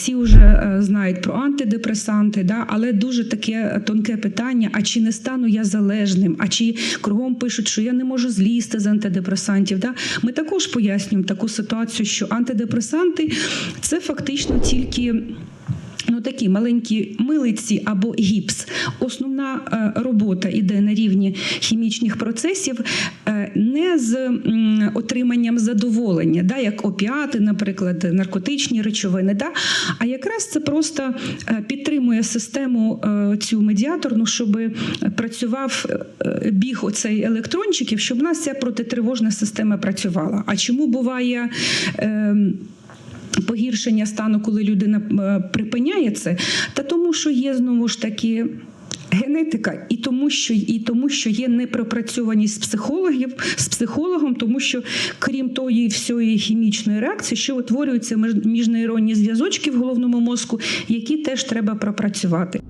всі вже е, знають про антидепресанти, да, але дуже таке тонке питання: а чи не стану я залежним? А чи кругом пишуть, що я не можу злізти з антидепресантів? Да? Ми також пояснюємо таку ситуацію, що антидепресанти це фактично тільки. Такі маленькі милиці або гіпс. Основна е, робота йде на рівні хімічних процесів е, не з отриманням задоволення, да, як опіати, наприклад, наркотичні речовини, да, а якраз це просто е, підтримує систему цю медіаторну, щоб працював біг оцей електрончиків, щоб у нас ця протитривожна система працювала. А чому буває? Погіршення стану, коли людина е, припиняє це, та тому, що є знову ж таки. Генетика, і тому, що і тому, що є непропрацьованість психологів з психологом, тому що крім тої всієї хімічної реакції, що утворюються між- міжнейронні зв'язочки в головному мозку, які теж треба пропрацювати.